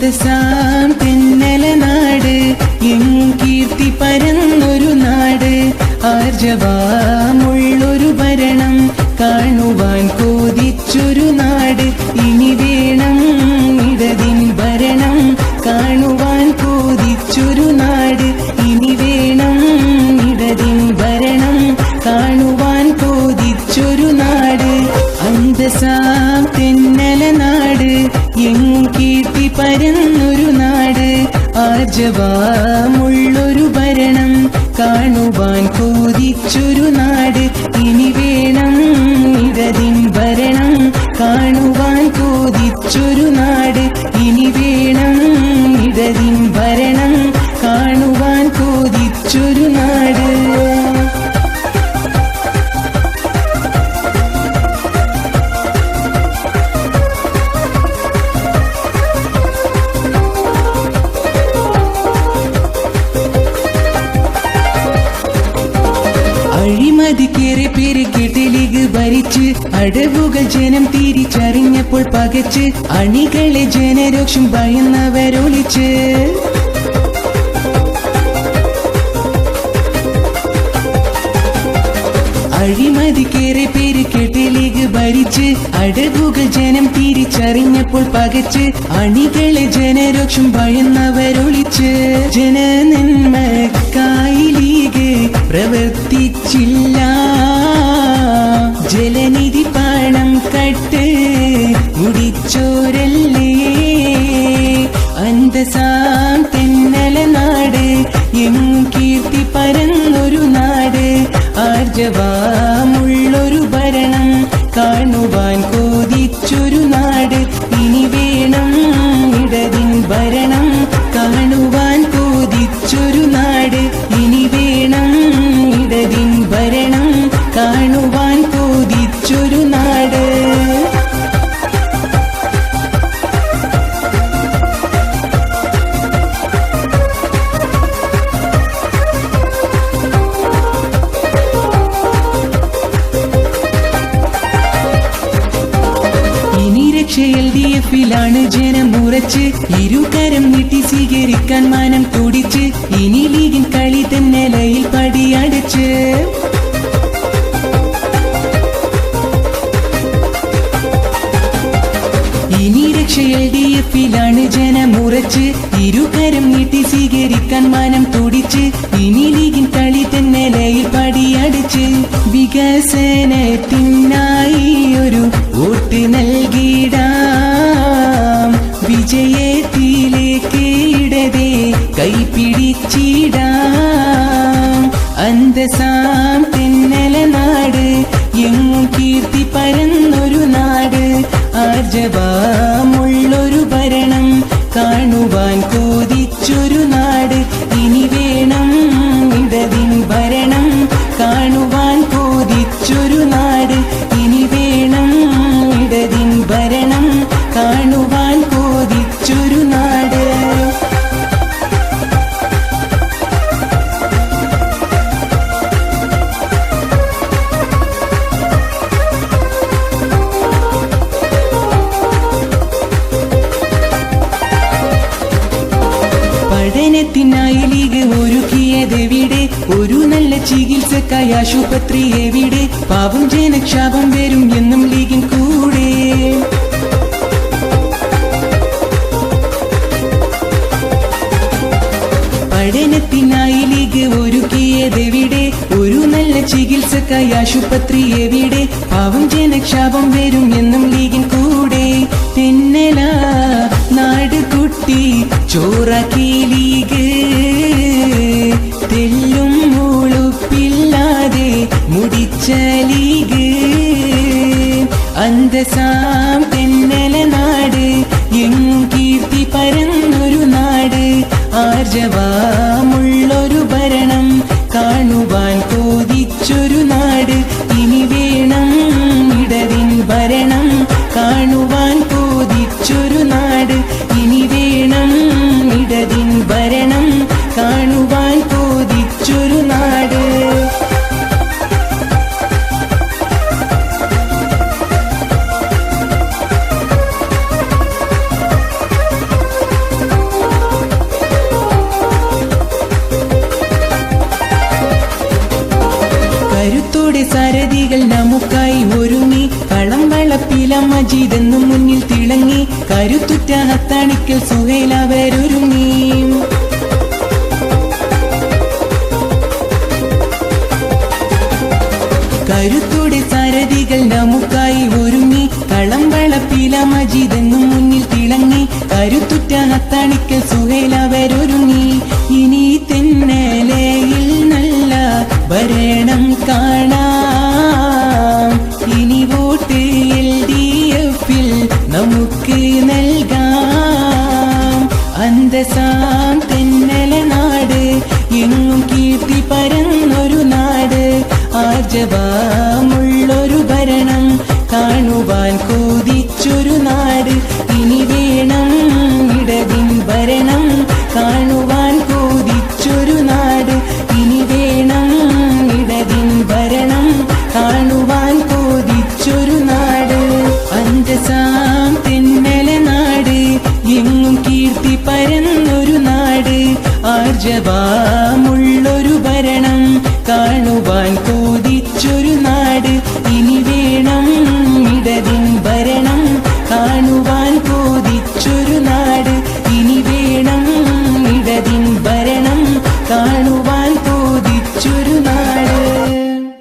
അന്തസാം തെന്നല നാട് കീർത്തി പരന്നൊരു നാട്. ആർജവാമുള്ളൊരു ഭരണം കാണുവാൻ കോതിച്ചൊരു നാട്. ഇനി വേണം ഇടതിൻ ഭരണം കാണുവാൻ കോതിച്ചൊരു നാട്. ആർജവാമുള്ളൊരു ഭരണം കാണുവാൻ കോതിച്ചൊരു നാട് ഇനി വേണം ഇടതിൻ ഭരണം കാണുവാൻ കോതിച്ചൊരു നാട് ഇനി വേണം ഇടതിൻ ഭരണം കെട്ടിലിഗ് അടവുകൾ ജനം തിരിച്ചറിഞ്ഞപ്പോൾ പകച്ച് അണികളെ ജനരോക്ഷം ഭയന്നവരൊളിച്ച്. അഴിമതിക്കേറെ പേര് കെട്ടിലേക്ക് ഭരിച്ച് അടവുകൾ ജനം തിരിച്ചറിഞ്ഞപ്പോൾ പകച്ച് അണികളെ ജനരോക്ഷം ഭയന്നവരൊളിച്ച്. ജനനന്മക്കായി ലീഗ് പ്രവർത്തിച്ചില്ല രക്ഷ എൽ ഡി എഫിലാണ് ജനം ഉറച്ച്. ഇരുകരം നീട്ടി സ്വീകരിക്കാൻ മാനം തുടിച്ച്. ഇനി ലീഗിൻ കളി തന്നെ ലയിൽ പടിയടച്ച്. ഇനി രക്ഷ എൽ ഡി എഫിലാണ് ജനം ഉറച്ച്. ഇരുകരം നീട്ടി സ്വീകരിക്കാൻ മാനം തുടിച്ച്. ഇനി ലീഗിൻ കളി തന്നെ ലയിൽ പടിയടച്ച്. വികസനത്തിനായി ഒരു വോട്ട് നൽകിടാം കൈപിടിച്ചിടാം അന്തസാം തെന്നല നാട് എങ്ങും കീർത്തി പരന്നൊരു നാട്. ആർജവാമുള്ളൊരു ഭരണം കാണുവാൻ കൊതിച്ചൊരു നാട്. ഇനി വേണം ഇടതിൻ ഭരണം കാണുവാൻ കൊതിച്ചൊരു നാട്. ചികിത്സക്കായി ആശുപത്രി എവിടെ പാവം ജനക്ഷാപം വരും എന്നും ലീഗിൻ കൂടെ. പഠനത്തിനായി ലീഗ് ഒരുക്കിയതെവിടെ ഒരു നല്ല ചികിത്സക്കായി ആശുപത്രി എവിടെ പാവം ജനക്ഷാപം വരും എന്നും ലീഗിൻ കൂടെ. തെന്നല നാട് കുട്ടി ചോറാക്കി ലീഗ്. ആർജവാമുള്ളൊരു ഭരണം കാണുവാൻ കോതിച്ചൊരു നാട് സാരഥികൾ നമുക്കായി ഒരുങ്ങി കളം വളപ്പില മജീദെന്നും മുന്നിൽ തിളങ്ങി കരുത്തുറ്റ ഹത്താണിക്കൽ സുഹൈൽ അവരൊരുങ്ങി. കരുത്തോടെ സാരഥികൾ നമുക്കായി ഒരുങ്ങി കളം വളപ്പില മജീദെന്നും മുന്നിൽ തിളങ്ങി കരുത്തുറ്റ ഹത്താണിക്കൽ സുഹൈൽ അവരൊരുങ്ങി. ഇനി തെന്നലയിൽ